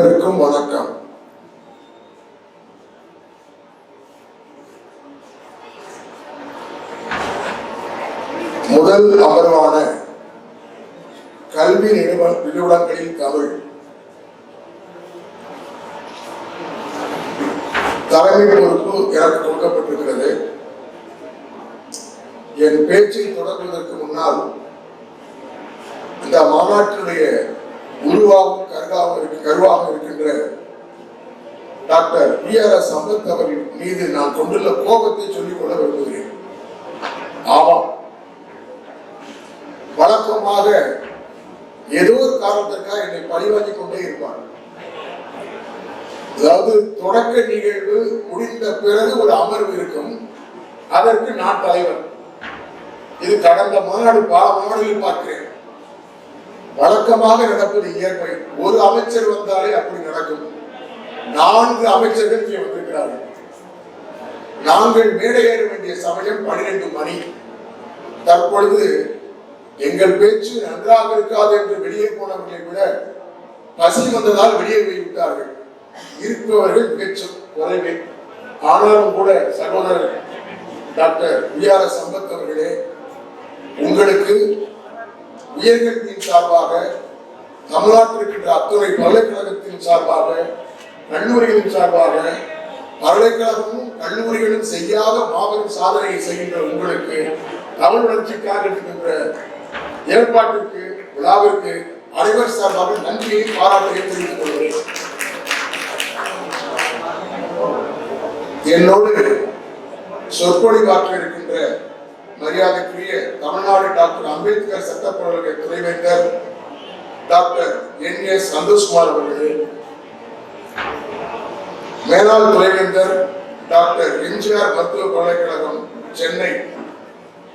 அனைவருக்கும் வணக்கம். முதல் அமர்வான கல்வி நிறுவ நிறுவனங்களில் தமிழ் தலைமை பொறுப்பு எனக்கு கொடுக்கப்பட்டிருக்கிறது. என் பேச்சை தொடங்குவதற்கு முன்னால் இந்த மாநாட்டினுடைய உருவாகும் கருவாக கருவாக இருக்கின்ற doctor P R S Sampath அவர்கள் மீது நான் கொண்டுள்ள கோபத்தை சொல்லிக் கொள்ள விரும்புகிறேன். ஆமாம். வழக்கமாக ஏதோ ஒரு காரணத்திற்காக என்னை பழிவாங்கிக் கொண்டே இருப்பார். அதாவது தொடக்க நிகழ்வு முடிந்த பிறகு ஒரு அமர்வு இருக்கும். அதற்கு நான் தலைவர். இது கடந்த மாநாடு பல மாநாடுகளில் பார்க்கிறேன். வழக்கமாக நடப்பது இயற்கை. ஒரு அமைச்சர் வந்தாலே அப்படி நடக்கும். நான்கு அமைச்சர்கள் இங்கே வந்திருக்கிறார்கள். நாங்கள் மேடையேற வேண்டிய சமயம் பன்னிரண்டு மணி. தற்பொழுது எங்கள் பேச்சு நன்றாக இருக்காது என்று வெளியே போனவர்களை விட பசி வந்ததால் வெளியே போய் விட்டார்கள் இருப்பவர்கள் பேச்சு குறைவே. ஆனாலும் கூட சகோதரர் doctor V R S Sampath அவர்களே உங்களுக்கு உயர்கல்வியின் சார்பாக தமிழ்நாட்டில் இருக்கின்ற அத்துறை பல்கலைக்கழகத்தின் சார்பாக கல்லூரிகளின் சார்பாக பல்கலைக்கழகமும் கல்லூரிகளும் செய்யாத மாபெரும் சாதனையை செய்கின்ற உங்களுக்கு தமிழ் வளர்ச்சிக்காக இருக்கின்ற ஏற்பாட்டிற்கு விழாவிற்கு அனைவர் சார்பாக நன்றியை பாராட்டையை தெரிவித்துக் கொள்கிறேன். என்னோடு சொற்பொழிவாற்ற இருக்கின்ற மரியாதைக்குரிய தமிழ்நாடு டாக்டர் அம்பேத்கர் சட்டப்பேரவை துணைவேந்தர் டாக்டர் என் எஸ் சந்தோஷ்குமார் அவர்களே மேலாள் துணைவேந்தர் டாக்டர் எம்ஜிஆர் மருத்துவ பல்கலைக்கழகம் சென்னை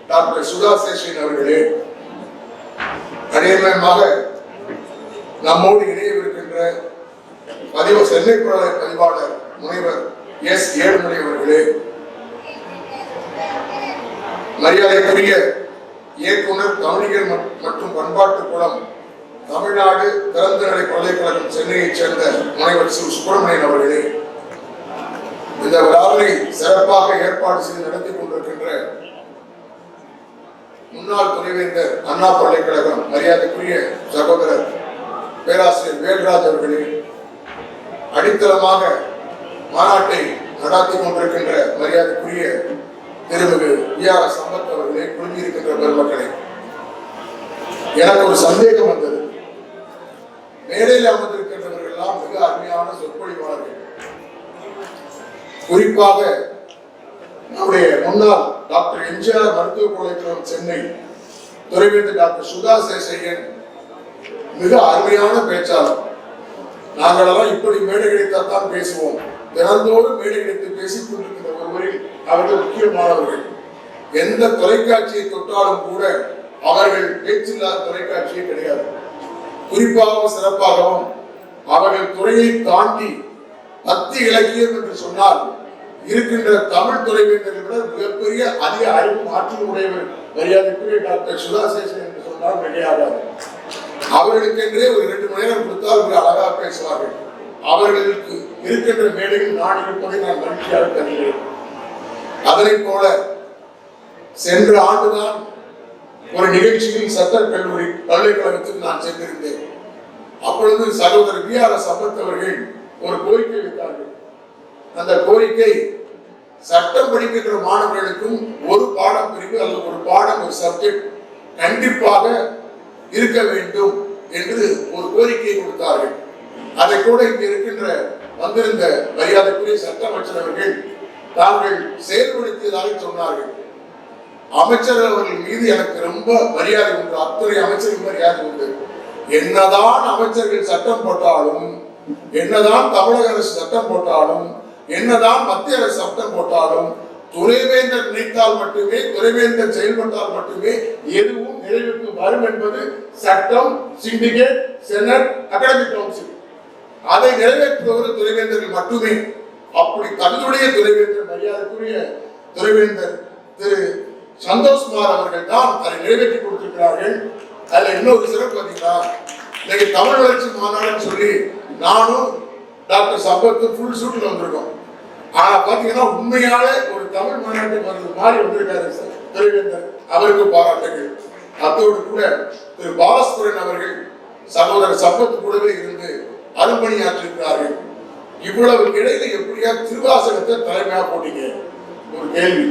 டாக்டர் சுதா சேஷன் அவர்களே அதேமயமாக நம்மோடு இணையவிருக்கின்ற பதிவு சென்னை புரளை பதிவாளர் முனைவர் எஸ் ஏழுமலை அவர்களே மரியாதைக்குரிய இயக்குனர் கவனிகள் மற்றும் பண்பாட்டு குளம் தமிழ்நாடு திறந்தநிலை பல்கலைக்கழகம் சென்னையைச் சேர்ந்த முனைவர் சு. சுப்பிரமணியன் அவர்களே இந்த விழாவை சிறப்பாக ஏற்பாடு செய்து நடத்தி கொண்டிருக்கின்ற முன்னாள் துணைவேந்தர் அண்ணா பல்கலைக்கழகம் மரியாதைக்குரிய சகோதரர் பேராசிரியர் வேல்ராஜ் அவர்களே அடித்தளமாக மாநாட்டை நடாத்தி கொண்டிருக்கின்ற மரியாதைக்குரிய திருமிகு வி. ஆர். எனக்கு ஒரு சந்தேகம் வந்தது. மேடையில் அமர்ந்திருக்கின்றவர்கள் எல்லாம் மிக அருமையான சொற்பொழிவாளர்கள். குறிப்பாக நம்முடைய முன்னாள் டாக்டர் எம்ஜிஆர் மருத்துவக் கழகம் சென்னை துறைவேந்து டாக்டர் சுதா சேசையன் மிக அருமையான பேச்சாளர். நாங்களெல்லாம் இப்படி மேடை தான் பேசுவோம். தினந்தோறும் மேடை கிடைத்து பேசிக் கொண்டிருக்கிற ஒருவரில் அவர்கள் முக்கியமானவர்கள். எந்த தொலைக்காட்சியை தொட்டாலும் கூட அவர்கள் பேச்சில்லாத தொலைக்காட்சியே கிடையாது. குறிப்பாகவும் சிறப்பாகவும் அவர்கள் துறையை தாண்டி பக்தி இலக்கியம் என்று சொன்னால் இருக்கின்ற தமிழ் துறைவேந்தரை விட மிகப்பெரிய அதிக அறிவு ஆற்றல் உடையவர் மரியாதைக்குரிய டாக்டர் சுதாசேஷன் என்று சொன்னால் வெளியாகாது அவர்களுக்கென்றே ஒரு இரண்டு மணி நேரம் கொடுத்தால் அழகாக பேசுவார்கள். அவர்களுக்கு இருக்கின்ற மேடையில் நான் இருப்பதை நான் மகிழ்ச்சியாக தருகிறேன் அதனை போல சென்ற ஆண்டுதான் ஒரு நிகழ்ச்சியில் சட்டக் கல்லூரி பல்கலைக்கழகத்தில் நான் சென்றிருந்தேன் அப்பொழுது சகோதரர் வி ஆர் சம்பத் அவர்கள் ஒரு கோரிக்கை வைத்தார்கள். அந்த கோரிக்கை சட்டம் படிக்கின்ற மாணவர்களுக்கும் ஒரு பாடம் பிரிவு அல்லது ஒரு பாடம் ஒரு சப்ஜெக்ட் கண்டிப்பாக இருக்க வேண்டும் என்று ஒரு கோரிக்கையை கொடுத்தார்கள். அதை கூட இங்கு இருக்கின்ற வந்திருந்த மரியாதைக்குரிய சட்ட அமைச்சர் தாங்கள் செயல்படுத்தியதாக சொன்னார்கள். அமைச்சர் அவர்கள் மீது எனக்கு ரொம்ப மரியாதை உண்டு அத்துறை அமைச்சருக்கு மரியாதை உண்டு. என்னதான் அமைச்சர்கள் சட்டம் போட்டாலும் என்னதான் தமிழக அரசு சட்டம் போட்டாலும் என்னதான் மத்திய அரசு சட்டம் போட்டாலும் துறைவேந்தர் நினைத்தால் மட்டுமே துறைவேந்தர் செயல்பட்டால் மட்டுமே எதுவும் நிறைவுக்கு வரும் என்பது சட்டம் சிண்டிகேட் செனட் அகாடமிக் கவுன்சில் அதை நிறைவேற்றுபவர் துறைவேந்தர்கள் மட்டுமே. அப்படி தன்னுடைய துறைவேந்தர் மரியாதைக்குரிய துறைவேந்தர் திரு சந்தோஷ்குமார் அவர்கள் தான் அதை நிறைவேற்றி கொடுத்திருக்கிறார்கள். அதுல இன்னொரு சிறப்பு பார்த்தீங்கன்னா இன்னைக்கு தமிழ் வளர்ச்சி மாநாடுன்னு சொல்லி நானும் டாக்டர் சம்பத்து ஃபுல் சூட்டில் வந்திருக்கோம். ஆனா பாத்தீங்கன்னா உண்மையாலே ஒரு தமிழ் மாநாட்டை மாறி வந்திருக்காரு சார் துறைவேந்தர் அவருக்கு பாராட்டுகள். அத்தோடு கூட திரு பாலசுரன் அவர்கள் சகோதரர் சம்பத் கூடவே இருந்து அரும்பணியாற்றிருக்கிறார்கள் இவ்வளவு இடையில எப்படியா திருவாசகத்தை தலைமையா போட்டீங்க? ஒரு கேள்வி.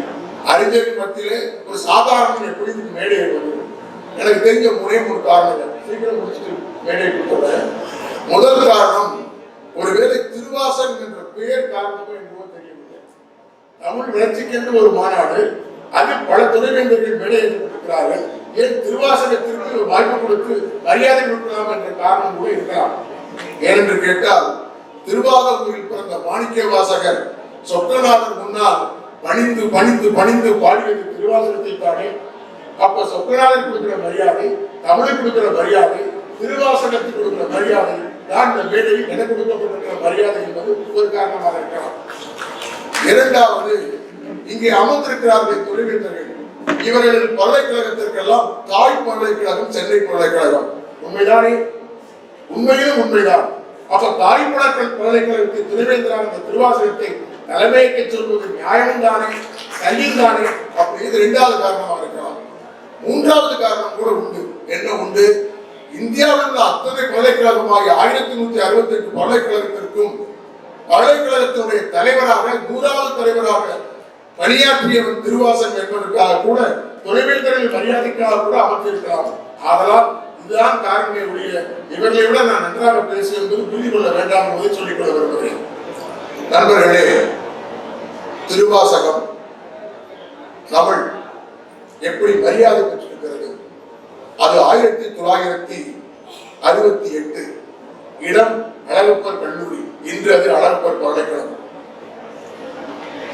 அறிஞர் மத்தியிலே ஒரு சாதாரண எப்படி மேடை எனக்கு தெரிஞ்ச முறை மூணு காரணங்கள் சீக்கிரம் முடிச்சுட்டு மேடை கொடுத்துறேன் முதல் காரணம் ஒருவேளை திருவாசன் என்ற பெயர் காரணமோ என்னவோ தெரியவில்லை. தமிழ் வளர்ச்சிக்கென்று ஒரு மாநாடு அதில் பல துணைவேந்தர்கள் மேடை ஏற்றிருக்கிறார்கள் ஏன் திருவாசகத்திற்கு ஒரு வாய்ப்பு கொடுத்து மரியாதை கொடுக்கலாம் என்ற காரணம் கூட இருக்கலாம். ஏனென்று கேட்டால் திருவாரூரில் பிறந்த மாணிக்க வாசகர் சொக்கநாதன் முன்னால் பணிந்து பணிந்து பணிந்து பாடியது திருவாசனத்தை தானே அப்ப சொக்கநாதர் கொடுக்கிற மரியாதை தமிழுக்கு கொடுக்கிற மரியாதை திருவாசகத்துக்கு கொடுக்கிற மரியாதை தான் இந்த வேலையில் என கொடுக்கப்பட்டிருக்கிற மரியாதை என்பது ஒரு காரணமாக இருக்கலாம். இரண்டாவது இங்கே அமர்ந்திருக்கிறார்கள் துறைவேந்தர்கள் இவர்கள் பல்கலைக்கழகத்திற்கெல்லாம் தாய் பல்கலைக்கழகம் சென்னை பல்கலைக்கழகம். உண்மைதானே? உண்மையிலும் உண்மைதான். அப்ப தாய் பல்கலைக்கழகத்தின் துணைவேந்தரான இந்த திருவாசகத்தை தலைமைக்கு சொல்வது நியாயம் தானே சரியும் தானே? அப்படி இது இரண்டாவது காரணமாக இருக்கலாம் மூன்றாவது காரணம் கூட உண்டு. என்ன உண்டு? இந்தியாவில் உள்ள அத்தனை பல்கலைக்கழகமாகிய ஆயிரத்தி நூத்தி அறுபத்தி எட்டு பல்கலைக்கழகத்திற்கும் பல்கலைக்கழகத்தினுடைய தலைவராக நூறாவது தலைவராக பணியாற்றியவன் திருவாசன் என்பதற்காக கூட துணைவேந்தர்கள் மரியாதைக்காக கூட அமைச்சிருக்கலாம் ஆதலால் இதுதான் காரணமே ஒழிய இவர்களை விட நான் நன்றாக பேசுவது புரிந்து கொள்ள வேண்டாம் என்பதை சொல்லிக் கொள்ள விரும்புகிறேன். நண்பர்களே திருவாசகம் தமிழ் எப்படி மரியாதை பெற்றிருக்கிறது? அது ஆயிரத்தி தொள்ளாயிரத்தி அறுபத்தி எட்டு இடம் அழகப்பர் கல்லூரி இன்று அது அழகப்பர் பல்கலைக்கழகம்.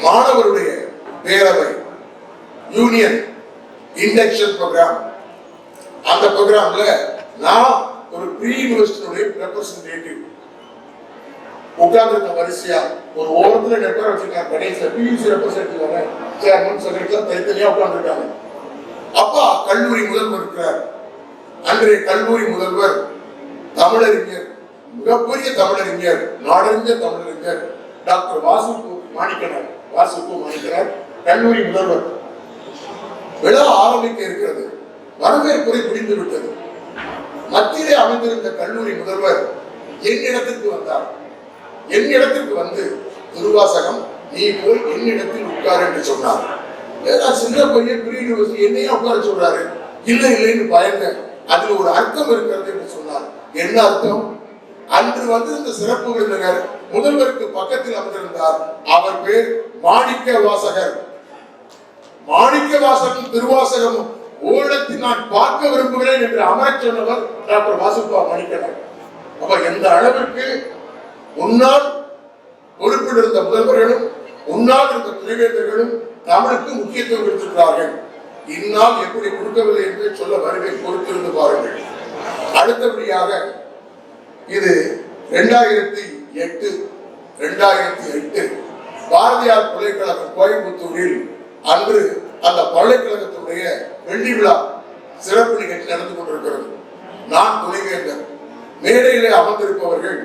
மாணவருடைய பேரவை யூனியன் இண்டக்ஷன் ப்ரோக்ராம் அந்த ப்ரோக்ராம்ல நான் ஒரு ப்ரீ யூனிவர்சிட்டியுடைய ரெப்ரசன்டேட்டிவ் உட்கார்ந்துருக்க வரிசையா ஒரு ஓரத்துல நெட்வொர்க் வச்சிருக்காங்க. கடைசியில பியூசி ரெப்ரசன்டேட்டிவ் சேர்மன் செக்ரட்டரி தனித்தனியா உட்கார்ந்துருக்காங்க. அப்பா கல்லூரி முதல்வர் இருக்கிறார். அன்றைய கல்லூரி முதல்வர் தமிழறிஞர் மிகப்பெரிய தமிழறிஞர் நாடறிஞ்ச தமிழறிஞர் டாக்டர் வாசுப்பு மாணிக்கனர். வாசுப்பு மாணிக்கனர் கல்லூரி முதல்வர். விழா ஆரம்பிக்க இருக்கிறது. வரவேற்புரை புரிந்து விட்டது மத்தியிலே அமைந்திருந்த கல்லூரி முதல்வர் என்னிடத்திற்கு வந்தார். என் இடத்திற்கு வந்து திருவாசகம் நீ போய் என்னிடத்தில் உட்கார் என்று சொன்னார். ஏன்னா சின்ன பையன் பெரிய யூனிவர்சிட்டி என்னையா உட்கார சொல்றாரு? இல்லை இல்லைன்னு பயந்தேன் அதுல ஒரு அர்த்தம் இருக்கிறது என்று சொன்னார். என்ன அர்த்தம்? அன்று வந்து இந்த சிறப்பு விருந்தினர் முதல்வருக்கு பக்கத்தில் அமர்ந்திருந்தார். அவர் பேர் மாணிக்க வாசகர். மாணிக்க வாசகம் திருவாசகம் ஓடத்தை நான் பார்க்க விரும்புகிறேன் என்று அமரச் சொன்னவர் டாக்டர் வாசுப்பா மாணிக்கனர். அப்ப எந்த அளவிற்கு முன்னாள் பொறுப்பில் இருந்த முதல்வர்களும் முன்னாள் இருந்த துணைவேந்தர்களும் தமிழுக்கு முக்கியத்துவம் கொடுத்திருக்கிறார்கள். இந்நாள் எப்படி கொடுக்கவில்லை என்று சொல்ல வருகை பொறுத்திருந்து பாருங்கள். அடுத்தபடியாக இது ரெண்டாயிரத்தி எட்டு ரெண்டாயிரத்தி எட்டு பாரதியார் பல்கலைக்கழகம் கோயம்புத்தூரில் அன்று அந்த பல்கலைக்கழகத்துடைய வெள்ளி விழா சிறப்பு நிகழ்ச்சி நடந்து கொண்டிருக்கிறது. நான் துணைவேந்தர். மேடையிலே அமர்ந்திருப்பவர்கள்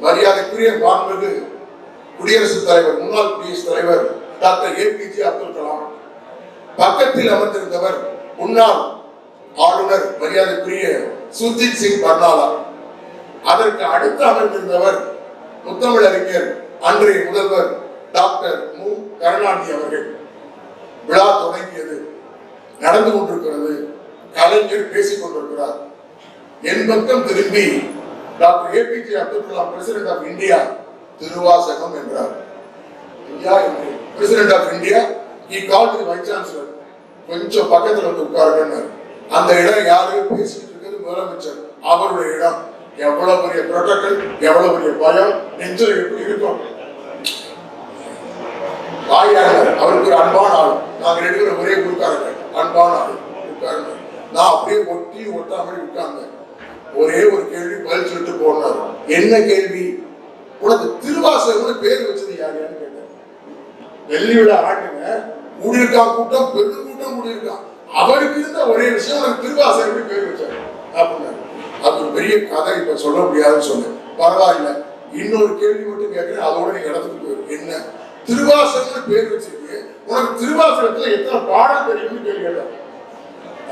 மரியாதைக்குரிய மாண்புமிகு குடியரசுத் தலைவர் முன்னாள் குடியரசுத் தலைவர் டாக்டர் ஏபிஜே அப்துல் கலாம். பக்கத்தில் அமர்ந்திருந்தவர் முன்னாள் ஆளுநர் மரியாதைக்குரிய சுர்ஜித் சிங் பர்னாலா. அதற்கு அடுத்து அமர்ந்திருந்தவர் முத்தமிழறிஞர் அன்றைய முதல்வர் டாக்டர் மு. கருணாநிதி அவர்கள். விழா தொடங்கியது. நடந்து கொண்டிருக்கிறது. கலைஞர் பேசிக் கொண்டிருக்கிறார். என் பக்கம் திரும்பி doctor APJ Abdul Kalam president of India Thiruvasagam என்றார். இந்தியா என்று president of India he call the vice chancellor கொஞ்சம் பக்கத்துல வந்து உட்காருங்க அந்த இடம் யாரு? பேசிட்டு இருக்கிறது முதலமைச்சர். அவருடைய இடம். எவ்வளவு பெரிய புரோட்டோக்கல் எவ்வளவு பெரிய பயம் நெஞ்சில் இருக்கும். வாயாளர் அவருக்கு ஒரு அன்பான ஆள். நாங்க ரெண்டு பேரும் ஒரே குறுக்காரங்க அன்பான ஆள். உட்காருங்க. நான் அப்படியே ஒட்டி ஒட்டாமல் உட்கார்ந்தேன். ஒரே ஒரு கேள்வி பதில் சொல்லிட்டு போனார். என்ன கேள்வி? உனக்கு திருவாசகம்னு பேர் வச்சது யாருன்னு கேட்டேன். வெள்ளி விழா ஆட்டுங்க. கூடியிருக்கா கூட்டம் பெரும் கூட்டம் கூடியிருக்கான் அவருக்கு இருந்த ஒரே விஷயம் உனக்கு திருவாசகம் பேர் வச்சாரு அப்படின்னாரு. அது ஒரு பெரிய கதை இப்ப சொல்ல முடியாதுன்னு சொன்னேன். பரவாயில்ல. இன்னொரு கேள்வி மட்டும் கேட்கிறேன். அதோட நீ இடத்துக்கு போயிரு. என்ன? திருவாசகம்னு பேர் வச்சிருக்கு உனக்கு திருவாசகத்துல எத்தனை பாடம் தெரியும்னு கேள்வி கேட்டேன்.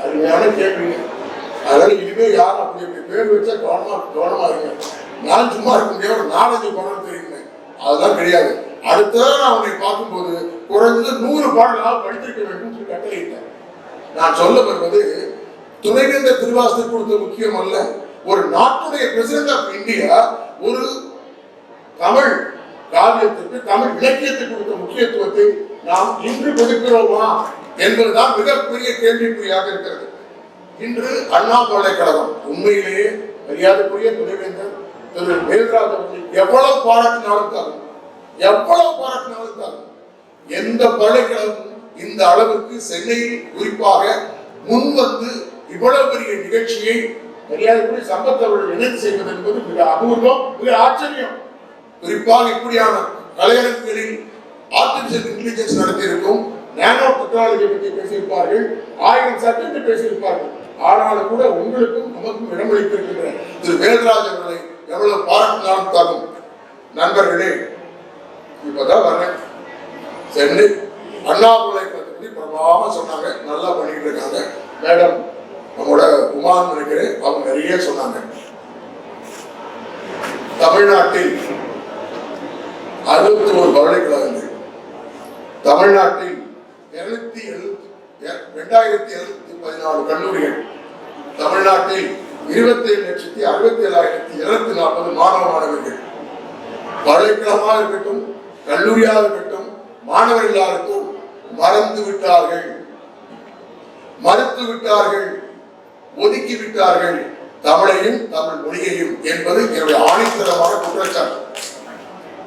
அருமையான கேள்விங்க. அதனால இனிமே யாரும் அப்படி இப்படி பேர் வச்சா கவனமா கவனமா இருங்க. நான் சும்மா இருக்க முடியாது. ஒரு நாலஞ்சு பாடம் தெரியுமே. அதெல்லாம் கிடையாது. அடுத்ததான் நான் உன்னை பார்க்கும்போது குறைஞ்சது நூறு பாடலாக படித்திருக்க வேண்டும் என்று கட்டளையிட்டேன். நான் சொல்ல வருவது துணைவேந்தர் திருவாசகத்தை கொடுத்த முக்கியம் அல்ல ஒரு நாட்டுடைய பிரசிடென்ட் ஆஃப் இந்தியா ஒரு தமிழ் காவியத்திற்கு தமிழ் இலக்கியத்துக்கு கொடுத்த முக்கியத்துவத்தை நாம் இன்று கொடுக்கிறோமா என்பதுதான் மிகப்பெரிய கேள்விக்குறியாக இருக்கிறது. இன்று அண்ணா பல்கலைக்கழகம் உண்மையிலேயே மரியாதைக்குரிய துணைவேந்தர் திரு. வேல்ராஜ் எவ்வளவு பாராட்டினாலும் தரும் எவ்வளவு பாராட்டினாலும் தரும் எந்த பல்கலைக்கழகம் இந்த அளவுக்கு சென்னையில் குறிப்பாக முன் வந்து இவ்வளவு பெரிய நிகழ்ச்சியை மரியாதைக்குரிய சம்பத் அவர்கள் இணைந்து செய்வது என்பது மிக அபூர்வம் மிக ஆச்சரியம். குறிப்பாக இப்படியான கலையரங்குகளில் ஆர்டிபிஷியல் இன்டெலிஜென்ஸ் நடத்தியிருக்கும் நானோ டெக்னாலஜி பற்றி பேசியிருப்பார்கள் ஆயிரம் சப்ஜெக்ட் பேசியிருப்பார்கள். ஆனாலும் கூட உங்களுக்கும் நமக்கும் இடமளித்திருக்கின்ற திரு வேதராஜ் அவர்களை எவ்வளவு பாராட்டினாலும் தரும் நண்பர்களே இப்பதான் வரேன் சென்னை அண்ணாமலை பற்றி பிரபாவமா சொன்னாங்க. நல்லா பண்ணிட்டு இருக்காங்க. மேடம் நம்மளோட உமான்னு நினைக்கிறேன் அவங்க நிறைய சொன்னாங்க. தமிழ்நாட்டில் அறுபத்தி ஒரு பல்கலைக்கழகங்கள். தமிழ்நாட்டில் இருநூத்தி எழுபத்தி ரெண்டாயிரத்தி எழுநூத்தி பதினாலு கல்லூரிகள். தமிழ்நாட்டில் இருபத்தி ஏழு லட்சத்தி அறுபத்தி ஏழாயிரத்தி இருநூத்தி நாற்பது மாணவ மாணவர்கள் பல்கலைக்கழகமாக இருக்கட்டும் கல்லூரியாக இருக்கட்டும் மாணவர்களாக எல்லாருக்கும் மறந்து விட்டார்கள். மறுத்து விட்டார்கள். ஒதுக்கி விட்டார்கள். தமிழையும் தமிழ் மொழியையும் என்பது என்னுடைய ஆணித்தரமான குற்றச்சாட்டு.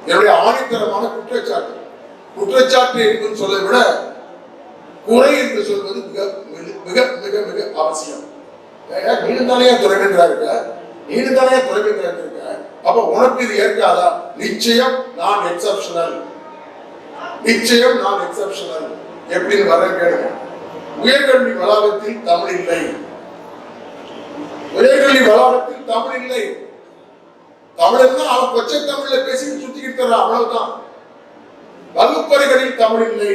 என்னுடைய ஆணித்தரமான குற்றச்சாட்டு. குற்றச்சாட்டு என்று சொல்லை விட குறை என்று சொல்வது மிக மிக- மிக மிக மிக அவசியம். ஏங்க, நீனு தானே துறைவேந்தரா இருக்க நீனு தானே துறைவேந்தரா இருக்க அப்ப உனக்கு இது ஏற்காதா? நிச்சயம் நான் எக்ஸப்ஷனல் நிச்சயம் நான் எக்ஸப்ஷனல் எப்படின்னு வர கேளுங்க. உயர்கல்வி வளாகத்தில் தமிழ் இல்லை. உயர்கல்வி வளாகத்தில் தமிழ் இல்லை. தமிழ்னா அவன் கொச்சை தமிழ்ல பேசிட்டு சுத்திக்கிட்டு தர்றான் அவ்வளவுதான். வகுப்பறைகளில் தமிழ் இல்லை.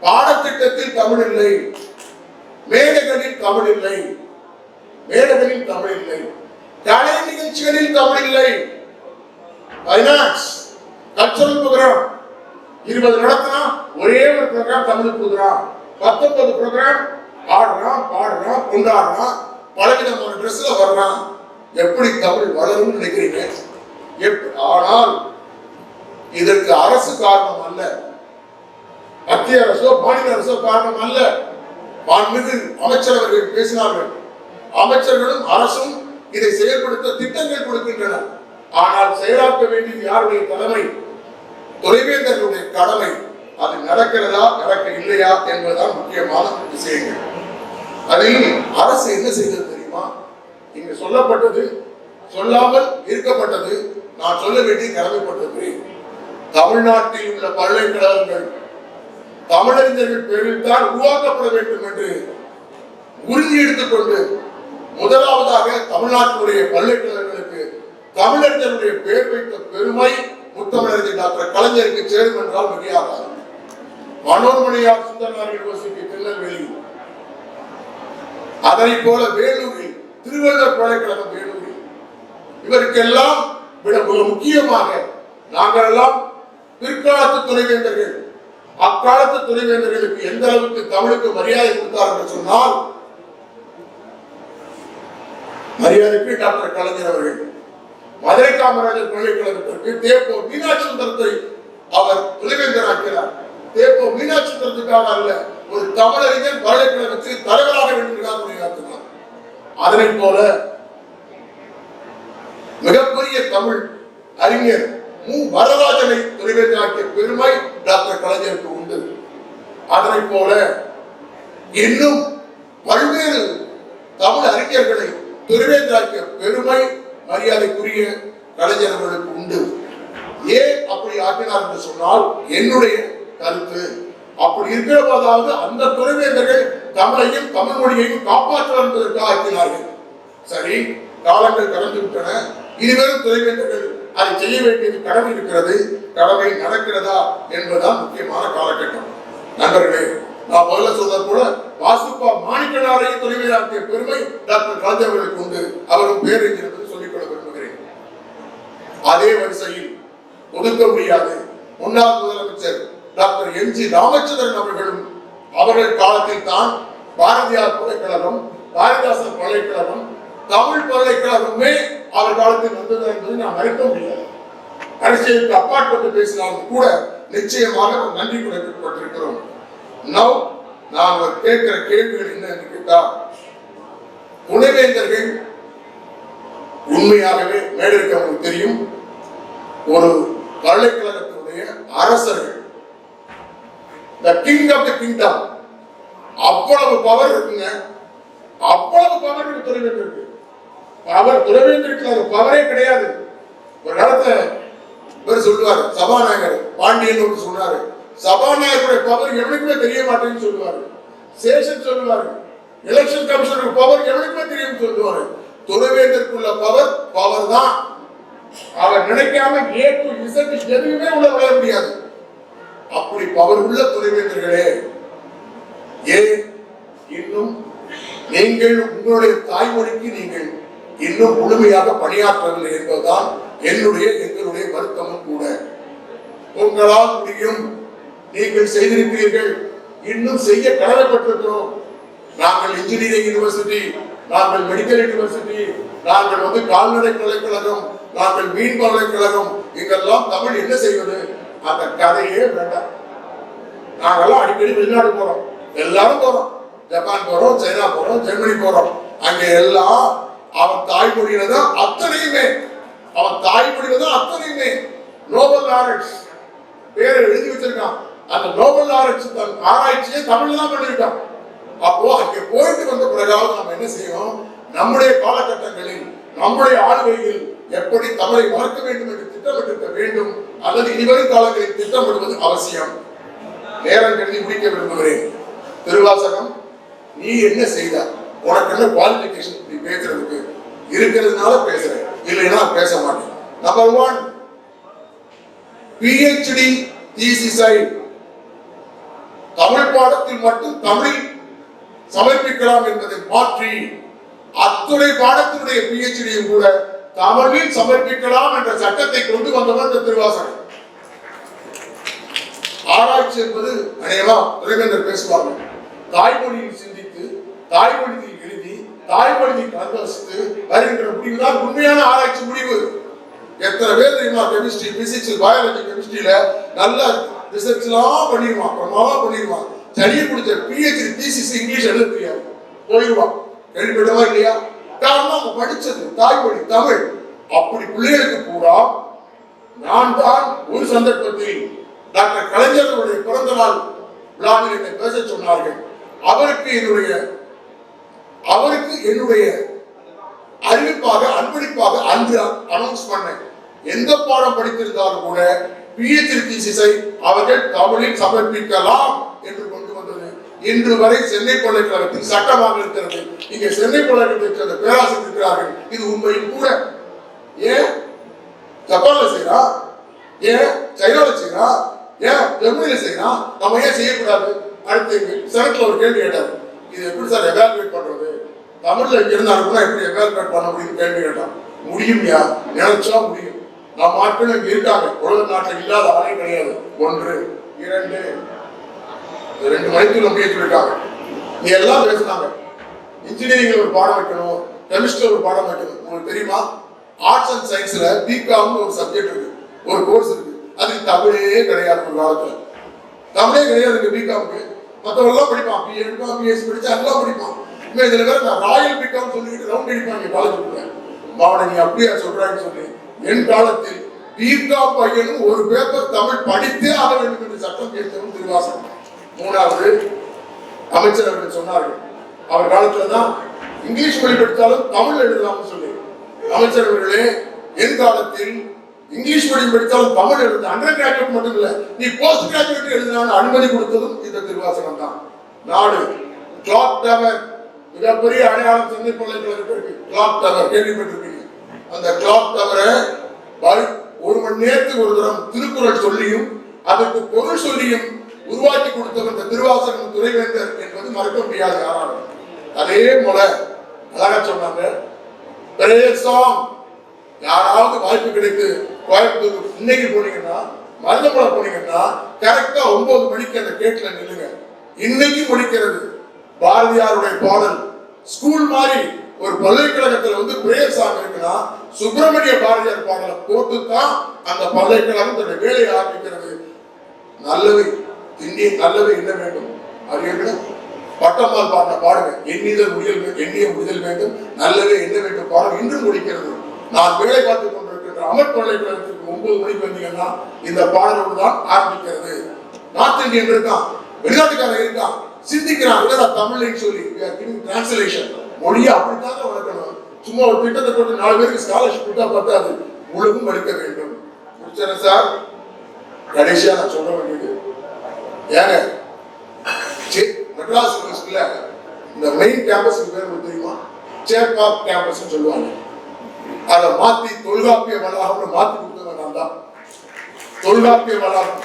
பாடத்திட்டத்தில் தமிழ் இல்லை. மேடைகளில் தமிழ் இல்லை. மேடைகளில் தமிழ் இல்லை கலை நிகழ்ச்சிகளில் தமிழ் இல்லை பைனான்ஸ் கல்ச்சரல் ப்ரோக்ராம் இருபது நடத்தினா ஒரே ஒரு ப்ரோக்ராம் தமிழ் ப்ரோக்ராம் பத்தொன்பது ப்ரோக்ராம் ஆடுறான் பாடுறான் கொண்டாடுறான். பலவிதமான ட்ரெஸ்ல வர்றான். எப்படி தமிழ் வளரும் நினைக்கிறீங்க? எப்- ஆனால் இதற்கு அரசு காரணம் அல்ல. மத்திய அரசோ மாநில அரசோ காரணம் அல்ல. மாண்புமிகு அமைச்சர் அவர்கள் பேசினார்கள். அமைச்சர்களும் அரசும் இதை செயல்படுத்த திட்டங்கள் கொடுக்கின்றன. ஆனால் செயலாக்க வேண்டியது யாருடைய தலைமை? துறைவேந்தர்களுடைய கடமை அது நடக்கிறதா நடக்க இல்லையா என்பதுதான் முக்கியமான விஷயங்கள். அதில் அரசு என்ன செய்தது தெரியுமா? இங்கு சொல்லப்பட்டது சொல்லாமல் இருக்கப்பட்டது நான் சொல்ல வேண்டிய கடமைப்பட்டிருக்கிறேன் தமிழ்நாட்டில் உள்ள பல்கலைக்கழகங்கள் தமிழறிஞர்கள் பேரில் தான் உருவாக்கப்பட வேண்டும் என்று உறுதி எடுத்துக்கொண்டு முதலாவதாக தமிழ்நாட்டினுடைய பல்கலைக்கழகங்களுக்கு தமிழறிஞருடைய பெயர் வைத்த பெருமை முத்தமிழறிஞர் டாக்டர் கலைஞருக்கு சேரும் என்றால் மிகையாகாது மனோன்மணியார் சுந்தரனார் யூனிவர்சிட்டி திருநெல்வேலி. அதனை போல வேலூரில் திருவள்ளுவர் பல்கலைக்கழகம் வேலூரில். இவருக்கெல்லாம் விட மிக முக்கியமாக நாங்கள் எல்லாம் பிற்காலத்து துணைவேந்தர்கள். அக்காலத்து துணைவேந்தர்களுக்கு எந்த அளவுக்கு தமிழுக்கு மரியாதை கொடுத்தார்கள் என்று சொன்னால் மரியாதைக்கு டாக்டர் கலைஞர் அவர்கள் மதுரை காமராஜர் பல்கலைக்கழகத்திற்கு தேப்போ மீனாட்சி சுந்தரத்தை அவர் துணைவேந்தராக்கிறார் தேப்போ மீனாட்சி சுந்தரத்துக்காக அல்ல ஒரு தமிழறிஞர் பல்கலைக்கழகத்துக்கு தலைவராக வேண்டுகிறார் உரையாற்றினார் அதனை போல மிகப்பெரிய தமிழ் அறிஞர் மு. வரராஜனை துணைவேந்தராக்கிய பெருமை டாக்டர் கலைஞருக்கு உண்டு. அதனை போல இன்னும் பல்வேறு தமிழ் அறிஞர்களை துணைவேந்தராக்கிய பெருமை மரியாதைக்குரிய கலைஞர் அவர்களுக்கு உண்டு. ஏன் அப்படி ஆக்கினார் என்று சொன்னால் என்னுடைய கருத்து அப்படி இருக்கிற போதாவது அந்த துறைவேந்தர்கள் தமிழையும் தமிழ் மொழியையும் காப்பாற்ற என்பதற்காக ஆக்கினார்கள். சரி காலங்கள் கடந்து விட்டன. இருவரும் துறைவேந்தர்கள் அதை செய்ய வேண்டியது கடமை இருக்கிறது. கடமை நடக்கிறதா என்பதுதான் முக்கியமான காலகட்டம். நண்பர்களே நான் முதல்ல சொன்னது போல வாசுப்பா மாணிக்கனாரை துணைவியராக்கிய பெருமை டாக்டர் கலைஞர் உண்டு. அவரும் பேரறிஞர் என்று சொல்லிக்கொள்ள விரும்புகிறேன். அதே வரிசையில் ஒதுக்க முடியாது. முன்னாள் முதலமைச்சர் டாக்டர் எம் ஜி ராமச்சந்திரன் அவர்களும் அவர்கள் காலத்தில் தான் பாரதியார் பல்கலைக்கழகம் பாரதிதாசன் பல்கலைக்கழகம் தமிழ் பல்கலைக்கழகமே அவர் காலத்தில் வந்தது என்பதை நான் மறுக்க முடியாது. அரசியலுக்கு அப்பாற்பட்டு பேசினாலும் கூட நிச்சயமாக நன்றி கொடுக்கப்பட்டிருக்கிறோம் நவ் அவர் கேட்கிற கேள்விகள் என்ன என்று கேட்டால் துணைவேந்தர்கள் உண்மையாகவே மேலிருக்க உங்களுக்கு தெரியும். ஒரு பல்கலைக்கழகத்தினுடைய அரசர்கள் the king of the kingdom அவ்வளவு பவர் இருக்குங்க. அவ்வளவு பவர் இருக்கு துணைவேந்தருக்கு அவர் துணைவேந்தருக்கு அது பவரே கிடையாது. ஒரு காலத்தை இவர் சொல்லுவார் சபாநாயகர் பாண்டியன் ஒன்று சொன்னாரு சபாநாயகருடைய பவர் எவனுக்குமே தெரிய மாட்டேன்னு சொல்லுவாரு. சேஷன் சொல்லுவாரு. எலெக்ஷன் கமிஷனருக்கு பவர் எவனுக்குமே தெரியும் சொல்லுவாரு. துணைவேந்தருக்குள்ள பவர் பவர் தான். அவர் நினைக்காம ஏ டு இசட் எதுவுமே உள்ள விளைய முடியாது. அப்படி பவர் உள்ள துணைவேந்தர்களே ஏன் இன்னும் நீங்கள் உங்களுடைய தாய்மொழிக்கு நீங்கள் இன்னும் முழுமையாக பணியாற்றவில்லை என்பதுதான் என்னுடைய எங்களுடைய வருத்தமும் கூட. உங்களால் முடியும். நீங்கள் செய்திருக்கிறீர்கள். இன்னும் செய்ய கடமைப்பட்டிருக்கிறோம் நாங்கள் இன்ஜினியரிங் யூனிவர்சிட்டி நாங்கள் மெடிக்கல் யூனிவர்சிட்டி நாங்கள் வந்து கால்நடை கலைக்கழகம் நாங்கள் மீன் பல்கலைக்கழகம் இங்கெல்லாம் தமிழ் என்ன செய்வது? அந்த கதையே வேண்டாம். நாங்கெல்லாம் அடிக்கடி வெளிநாடு போறோம். எல்லாரும் போறோம். ஜப்பான் போறோம் சைனா போறோம் ஜெர்மனி போறோம். அங்க எல்லாம் அவன் தாய்மொழியில தான் அத்தனையுமே. அவன் தாய்மொழியில தான் அத்தனையுமே. Nobel laureates. பேரை எழுதி வச்சிருக்கான். அந்த நோபல் ஆராய்ச்சி தன் ஆராய்ச்சியை தமிழ்ல தான் பண்ணிருக்கான் அப்போ அங்கே போயிட்டு வந்த பிறகாவது நம்ம என்ன செய்யணும்? நம்முடைய காலகட்டங்களில் நம்முடைய ஆளுகையில் எப்படி தமிழை வளர்க்க வேண்டும் என்று திட்டமிட்டிருக்க வேண்டும் அல்லது இனிவரும் காலங்களில் திட்டமிடுவது அவசியம்? நேரம் கருதி முடிக்க விரும்புகிறேன். திருவாசகம் நீ என்ன செய்த உனக்கு என்ன குவாலிபிகேஷன் நீ பேசுறதுக்கு? இருக்கிறதுனால பேசுறேன். இல்லைன்னா பேச மாட்டேன். நம்பர் ஒன் பிஹெச்டி தீசிஸை தமிழ் பாடத்தில் மட்டும் தமிழில் சமர்ப்பிக்கலாம் என்பதை மாற்றி அத்துணை பாடத்தினுடைய பிஹெச்டியும் கூட தமிழில் சமர்ப்பிக்கலாம் என்ற சட்டத்தை கொண்டு வந்தவர் இந்த திருவாசகம். ஆராய்ச்சி என்பது அனைவரும் துறைவேந்தர் பேசுவாங்க தாய்மொழியில் சிந்தித்து தாய்மொழியில் எழுதி தாய்மொழியில் கலந்து வருகின்ற முடிவு தான் உண்மையான ஆராய்ச்சி முடிவு. எத்தனை பேர் தெரியுமா கெமிஸ்ட்ரி பிசிக்ஸ் பயாலஜி கெமிஸ்ட்ரியில நல்ல ரிசர்ச்லாம் பண்ணிடுவான் பிரமாவா பண்ணிடுவான். சளி பிடிச்ச பிஹெச்டி தீசிஸ் இங்கிலீஷ் எழுத தெரியாது. போயிடுவான். கேள்விப்பட்டவா இல்லையா? காரணம் அவங்க படிச்சது. தாய்மொழி தமிழ். அப்படி பிள்ளைகளுக்கு பூரா நான் தான் ஒரு சந்தர்ப்பத்தில் டாக்டர் கலைஞர்களுடைய பிறந்த நாள் விழாவில் என்னை பேச சொன்னார்கள். அவருக்கு என்னுடைய அவருக்கு என்னுடைய அறிவிப்பாக அன்பளிப்பாக அன்று அனௌன்ஸ் பண்ணேன். எந்த பாடம் படித்திருந்தாலும் கூட பிஹெச்டி தீசிஸை அவர்கள் தமிழில் சமர்ப்பிக்கலாம் என்று கொண்டு வந்தது இன்று வரை சென்னை பல்கலைக்கழகத்தில் சட்டமாக இருக்கிறது. இங்கே சென்னை பல்கலைக்கழகத்தில் சேர்ந்த பேராசிரியர் இருக்கிறார்கள். இது உண்மையும் கூட. ஏன்? ஜப்பான்ல செய்யறா ஏன்? சைனால செய்யறா ஏன்? ஜெர்மனில செய்யறா நம்ம ஏன் செய்யக்கூடாது? அடுத்து செனட்ல ஒரு கேள்வி கேட்டார். இது எப்படி சார் எவாலுவேட் பண்றது? தமிழ்ல இருந்தாலும் கூட எப்படி எவாலுவேட் பண்ண முடியும் கேள்வி கேட்டான். முடியும்யா நினைச்சா முடியும். நம் ஆட்கள் இங்க இருக்காங்க உலக நாட்டில் இல்லாத ஆளே கிடையாது. ஒன்று இரண்டு. ரெண்டு மணிக்கு நம்ம இருக்காங்க நீ எல்லாம் பேசுனாங்க. இன்ஜினியரிங்ல ஒரு பாடம் வைக்கணும். கெமிஸ்ட்ரி ஒரு பாடம் வைக்கணும். உங்களுக்கு தெரியுமா? ஆர்ட்ஸ் அண்ட் சயின்ஸ்ல பிகாம்னு ஒரு சப்ஜெக்ட் இருக்கு. ஒரு கோர்ஸ் இருக்கு. அதுக்கு தமிழே கிடையாது ஒரு காலத்துல. தமிழே கிடையாது இங்க பிகாம்க்கு மற்றவெல்லாம் படிப்பான். பிஏ படிப்பான் பிஎஸ்சி படிச்சா எல்லாம் படிப்பான். இன்னும் இதுல வேற நான் ராயல் பிகாம் சொல்லிட்டு ரவுண்ட் அடிப்பாங்க கொடுப்பேன் மாவன நீ அப்படியா சொல்றான்னு சொல்லி. என் காலத்தில் தீர்க்கா பையனும் ஒரு பேப்பர் தமிழ் படித்தே ஆக வேண்டும் என்று சட்டம் கேட்டவன் திருவாசகம். மூணாவது அமைச்சர் அவர்கள் சொன்னார்கள். அவர் காலத்துல தான் இங்கிலீஷ் மொழி படித்தாலும் தமிழ் எழுதலாம்னு சொல்லி. அமைச்சர் அவர்களே என் காலத்தில் இங்கிலீஷ் மொழி படித்தாலும் தமிழ் எழுத அண்டர் கிராஜுவேட் மட்டும் இல்ல நீ போஸ்ட் கிராஜுவேட் எழுதினாலும் அனுமதி கொடுத்ததும் இந்த திருவாசகம் தான். நாடு கிளாக் டவர் மிகப்பெரிய அடையாளம் சென்னை பல்கலைக்கழகத்திற்கு கிளாக் டவர் கேள்விப்பட்டிருப்பீங்க அந்த கிளாக் தவிர ஒரு மணி நேரத்துக்கு ஒரு தரம் திருக்குறள் சொல்லியும் அதற்கு பொருள் சொல்லியும் உருவாக்கி கொடுத்தவர் இந்த திருவாசகம் துறைவேந்தர் என்பது மறக்க முடியாது காரணம் அதே போல அழகா சொன்னாங்க யாராவது வாய்ப்பு கிடைத்து கோயம்புத்தூர் இன்னைக்கு போனீங்கன்னா மருதமலை போனீங்கன்னா கரெக்டா ஒன்பது மணிக்கு அந்த கேட்ல நில்லுங்க. இன்னைக்கு முடிக்கிறது. பாரதியாருடைய பாடல் ஸ்கூல் மாதிரி ஒரு பல்கலைக்கழகத்துல வந்து பிரேயர் சாங் இருக்குன்னா சுப்பிரமணிய பாரதியார் பாடலை போட்டுத்தான் அந்த பல்கலைக்கழகம் தன்னுடைய வேலையை ஆரம்பிக்கிறது. நல்லவை திண்ணிய நல்லவை என்ன வேண்டும்? அறியவிட பட்டம்மாள் பாட்ட பாடுங்க எண்ணிதல் முடியல் வே- எண்ணிய முடிதல் வேண்டும். நல்லவே என்ன வேண்டும்? பாடம் இன்றும் முடிக்கிறது. நான் வேலை பார்த்துக் கொண்டிருக்கின்ற அமர் பல்கலைக்கழகத்திற்கு ஒன்பது மணிக்கு வந்தீங்கன்னா இந்த பாடலோடு தான் ஆரம்பிக்கிறது. நார்த் இந்தியன் இருக்கான் வெளிநாட்டுக்காரன் இருக்கான் சிந்திக்கிறான். இல்லடா சொல்லி. டிரான்ஸ்லேஷன் மொழியை அப்படித்தாங்க வளர்க்கணும். சும்மா ஒரு திட்டத்தை கொண்டு நாலு பேருக்கு ஸ்காலர்ஷிப் கொடுத்தா பத்தாது முழுதும் படிக்க வேண்டும். முடிச்சேன் சார்? கடைசியா நான் சொல்ல வேண்டியது ஏங்க மெட்ராஸ் யூனிவர்சிட்டியில இந்த மெயின் கேம்பஸ் பேர் உங்களுக்கு தெரியுமா? சேப்பாக் கேம்பஸ் சொல்லுவாங்க. அதை மாத்தி தொல்காப்பிய வளாகம்னு மாத்தி கொடுத்தவன் நான் தான். தொல்காப்பிய வளாகம்.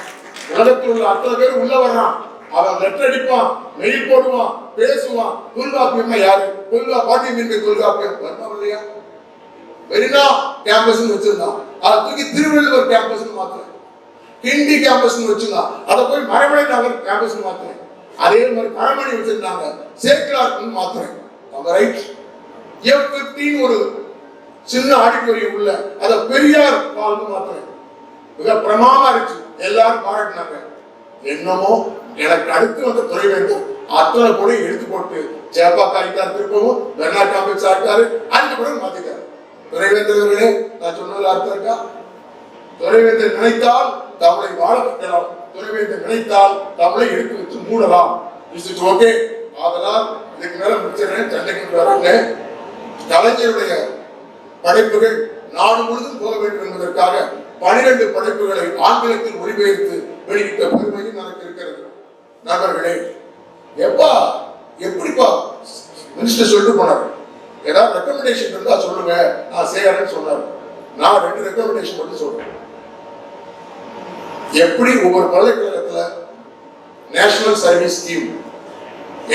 உலகத்தில் உள்ள அத்தனை பேர் உள்ள வர்றான். அவன் லெட்டர் அடிப்பான் மெயில் போடுவான். பேசுவான். தொல்காப்பியம்னா யாரு? தொல்கா பாட்டி மீன் தொல்காப்பியம். வருமா இல்லையா மெரினா கேம்பஸ் வச்சிருந்தான் அதை தூக்கி திருவள்ளுவர் கேம்பஸ் மாத்திரம் ஹிந்தி கேம்பஸ் வச்சிருந்தான் அதை போய் மரமலை நகர் கேம்பஸ் மாத்திரம் அதே மாதிரி பழமணி வச்சிருந்தாங்க. சேக்கலார் மாத்திரம் அவங்க ரைட் எஃப் பிப்டீன் ஒரு சின்ன ஆடிட்டோரியம் உள்ள அதை பெரியார் பால்னு மாத்திரம் மிக பிரமாமா இருந்துச்சு. எல்லாரும் பாராட்டினாங்க. என்னமோ எனக்கு அடுத்து வந்த வேண்டும் அத்தனை கூட எடுத்து போட்டு சேப்பாக்கா இருக்கார் திருப்பவும் பெர்னா காம்பெக்ஸ் இருக்காரு அதுக்கு பிறகு மாத்திட்டாரு. துறைவேந்தர் அவர்களே நான் சொன்னதுல அர்த்தம் இருக்கா? துறைவேந்தர் நினைத்தால் தமிழை வாழ வைக்கலாம். துறைவேந்தர் நினைத்தால் தமிழை எடுத்து வச்சு மூடலாம். இஸ் இட் ஓகே அதனால் இதுக்கு மேல முடிச்சிடறேன் சண்டைக்கு வராங்க கலைஞருடைய படைப்புகள் நாடு முழுதும் போக வேண்டும் என்பதற்காக பனிரெண்டு படைப்புகளை ஆங்கிலத்தில் மொழிபெயர்த்து வெளியிட்ட பெருமையும் எனக்கு இருக்கிறது எப்பா எப்படிப்பா? மினிஸ்டர் சொல்லிட்டு போனார். ஏதாவது ரெக்கமெண்டேஷன் இருந்தா சொல்லுங்க நான் செய்யறேன்னு சொன்னார். நான் ரெண்டு ரெக்கமெண்டேஷன் மட்டும் சொல்றேன். எப்படி ஒவ்வொரு பல்கலைக்கழகத்தில் நேஷனல் சர்வீஸ் ஸ்கீம்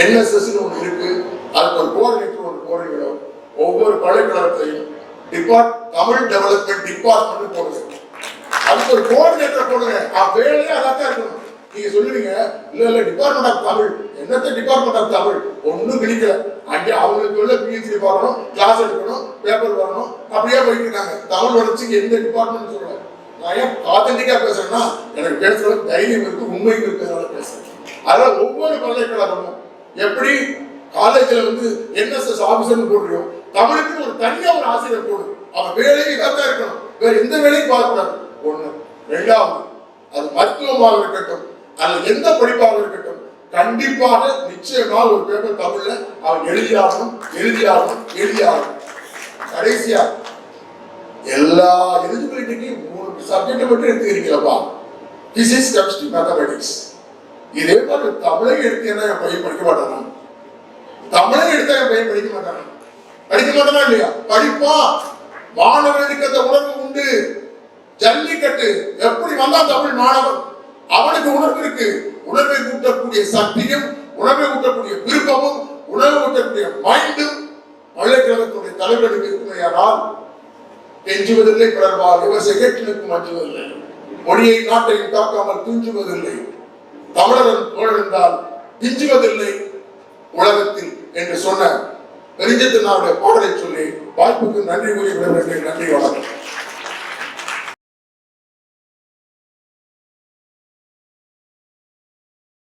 என்எஸ்எஸ் ஒன்று இருக்கு அதுக்கு ஒரு கோஆர்டினேட்டர் ஒரு போறீங்களோ ஒவ்வொரு பல்கலைக்கழகத்தையும் டிபார்ட் தமிழ் டெவலப்மெண்ட் டிபார்ட்மெண்ட் போடுங்க. அதுக்கு ஒரு கோஆர்டினேட்டர் போடுங்க. அவன் வேலையே அதான் இருக்கணும். சொல்லுறீங்க? சொல்லுவீங்க இல்ல இல்ல டிபார்ட்மெண்ட் ஆஃப் தமிழ். என்னத்த டிபார்ட்மெண்ட் ஆஃப் தமிழ்? ஒன்றும் கிடைக்கல அங்கே அவங்களுக்கு உள்ள பிஹெச்டி வரணும் கிளாஸ் எடுக்கணும் பேப்பர் வரணும் அப்படியே போயிட்டு இருக்காங்க தமிழ் வளர்ச்சிக்கு எந்த டிபார்ட்மெண்ட் சொல்லல. நான் ஏன் ஆத்தென்டிக்கா பேசுறேன்னா எனக்கு பேசுறது தைரியம் இருக்கு உண்மையும் இருக்கிறதால பேசுறேன். அதனால ஒவ்வொரு பல்கலைக்கழகமும் எப்படி காலேஜில் வந்து என்எஸ்எஸ் ஆபீசர்னு போடுறோம் தமிழுக்கு ஒரு தனியா ஒரு ஆசிரியர் போடும் அவன் வேலையை தான் இருக்கணும். வேற எந்த வேலையும் பார்க்கக்கூடாது. ஒண்ணு. ரெண்டாவது அது மருத்துவமாக இருக்கட்டும். அது எந்த படிப்பாக இருக்கட்டும் கண்டிப்பாக நிச்சயமாக ஒரு பேப்பர் தமிழ்ல அவன் எழுதியாகணும் எழுதியாகணும் எழுதியாகணும். கடைசியா எல்லா எலிஜிபிலிட்டிக்கும் மூணு சப்ஜெக்ட் மட்டும் எடுத்துக்கிறீங்களப்பா. பிசிக்ஸ் கெமிஸ்ட்ரி மேத்தமெட்டிக்ஸ் இதே மாதிரி தமிழை எடுத்தேன்னா என் பையன் படிக்க மாட்டானா? தமிழை எடுத்தா என் பையன் படிக்க மாட்டானா? படிக்க மாட்டானா இல்லையா? படிப்பான் மாணவர்களுக்கு அந்த உணர்வு உண்டு. ஜல்லிக்கட்டு. எப்படி வந்தா தமிழ் மாணவன்? அவனுக்கு உணர்வு இருக்கு உணர்வை ஊட்டக்கூடிய சக்தியும் உணர்வை ஊட்டக்கூடிய விருப்பமும் உணர்வை ஊட்டக்கூடிய மைண்டும் பல்கலைக்கழகத்துடைய தலைவர்களுக்கு இருக்குமையானால் கெஞ்சுவதில்லை பிறர்பால் இவர் செகட்டினுக்கும் அஞ்சுவதில்லை மொழியை நாட்டையும் காக்காமல் துஞ்சுவதில்லை தமிழரன் தோழென்றால் பிஞ்சுவதில்லை உலகத்தில் என்று சொன்ன பெருஞ்சத்தினாருடைய பாடலை சொல்லி வாய்ப்புக்கு நன்றி கூறி விட நன்றி வணக்கம்.